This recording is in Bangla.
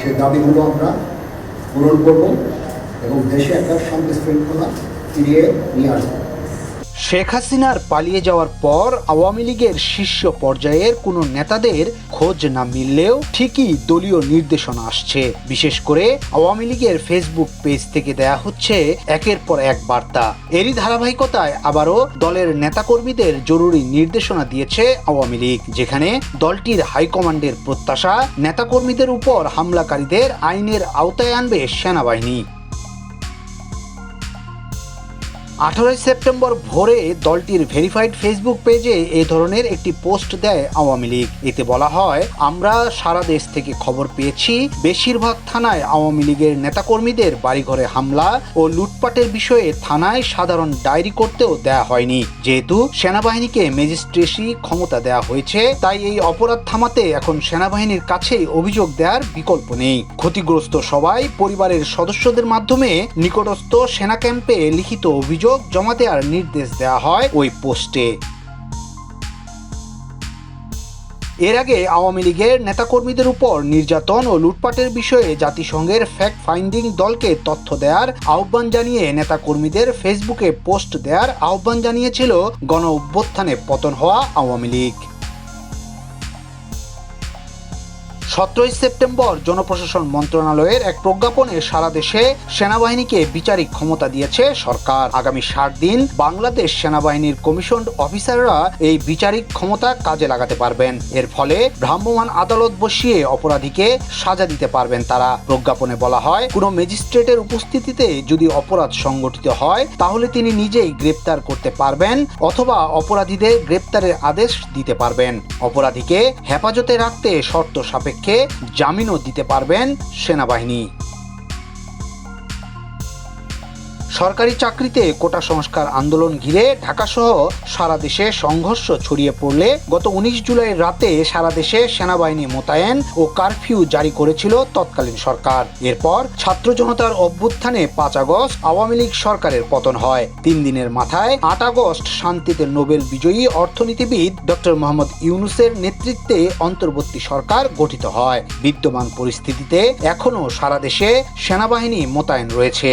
সে দাবিগুলো আমরা পূরণ করব এবং দেশে একটা শান্তি শৃঙ্খলা ফিরিয়ে নিয়ে আসব। শেখ হাসিনার পালিয়ে যাওয়ার পর আওয়ামী লীগের শীর্ষ পর্যায়ের কোনো নেতাদের খোঁজ না মিললেও ঠিকই দলীয় নির্দেশনা আসছে। বিশেষ করে আওয়ামী লীগের ফেসবুক পেজ থেকে দেয়া হচ্ছে একের পর এক বার্তা। এরই ধারাবাহিকতায় আবারও দলের নেতাকর্মীদের জরুরি নির্দেশনা দিয়েছে আওয়ামী লীগ, যেখানে দলটির হাইকমান্ডের প্রত্যাশা নেতাকর্মীদের উপর হামলাকারীদের আইনের আওতায় আনবে সেনাবাহিনী। আঠারোই সেপ্টেম্বর ভোরে দলটির ভেরিফাইড ফেসবুক পেজে এ ধরনের একটি পোস্ট দেয় আওয়ামী লীগ। এতে বলা হয়, আমরা সারা দেশ থেকে খবর পেয়েছি, বেশিরভাগ থানায় আওয়ামী লীগের নেতাকর্মীদের বাড়িঘরে হামলা ও লুটপাটের বিষয়ে থানায় সাধারণ ডায়েরি করতেও দেয়া হয়নি। যেহেতু সেনাবাহিনীকে ম্যাজিস্ট্রেসি ক্ষমতা দেওয়া হয়েছে, তাই এই অপরাধ থামাতে এখন সেনাবাহিনীর কাছেই অভিযোগ দেওয়ার বিকল্প নেই। ক্ষতিগ্রস্ত সবাই পরিবারের সদস্যদের মাধ্যমে নিকটস্থ সেনা ক্যাম্পে লিখিত অভিযোগ জমা দেওয়ার নির্দেশ দেওয়া হয় ওই পোস্টে। এর আগে আওয়ামী লীগের নেতাকর্মীদের উপর নির্যাতন ও লুটপাটের বিষয়ে জাতিসংঘের ফ্যাক্ট ফাইন্ডিং দলকে তথ্য দেওয়ার আহ্বান জানিয়ে নেতাকর্মীদের ফেসবুকে পোস্ট দেওয়ার আহ্বান জানিয়েছিল গণ অভ্যুত্থানে পতন হওয়া আওয়ামী লীগ। সতেরোই সেপ্টেম্বর জনপ্রশাসন মন্ত্রণালয়ের এক প্রজ্ঞাপনে সারা দেশে সেনাবাহিনীকে বিচারিক ক্ষমতা দিয়েছে সরকার। আগামী ষাট দিন বাংলাদেশ সেনাবাহিনীর কমিশন অফিসাররা এই বিচারিক ক্ষমতা কাজে লাগাতে পারবেন। এর ফলে ভ্রাম্যমাণ আদালত বসিয়ে অপরাধীকে সাজা দিতে পারবেন তারা। প্রজ্ঞাপনে বলা হয়, কোনো ম্যাজিস্ট্রেটের উপস্থিতিতে যদি অপরাধ সংগঠিত হয়, তাহলে তিনি নিজেই গ্রেপ্তার করতে পারবেন অথবা অপরাধীদের গ্রেপ্তারের আদেশ দিতে পারবেন। অপরাধীকে হেফাজতে রাখতে শর্ত সাপেক্ষে জামিনও দিতে পারবেন সেনাবাহিনী। সরকারি চাকরিতে কোটা সংস্কার আন্দোলন ঘিরে ঢাকাসহ সারা দেশে সংঘর্ষ ছড়িয়ে পড়লে গত উনিশ জুলাই রাতে সারা দেশে সেনাবাহিনী মোতায়েন ও কারফিউ জারি করেছিল তৎকালীন সরকার। এরপর ছাত্র জনতার অভ্যুত্থানে পাঁচ আগস্ট আওয়ামী লীগ সরকারের পতন হয়। তিন দিনের মাথায় আট আগস্ট শান্তিতে নোবেল বিজয়ী অর্থনীতিবিদ ডক্টর মোহাম্মদ ইউনুসের নেতৃত্বে অন্তর্বর্তী সরকার গঠিত হয়। বিদ্যমান পরিস্থিতিতে এখনও সারা দেশে সেনাবাহিনী মোতায়েন রয়েছে।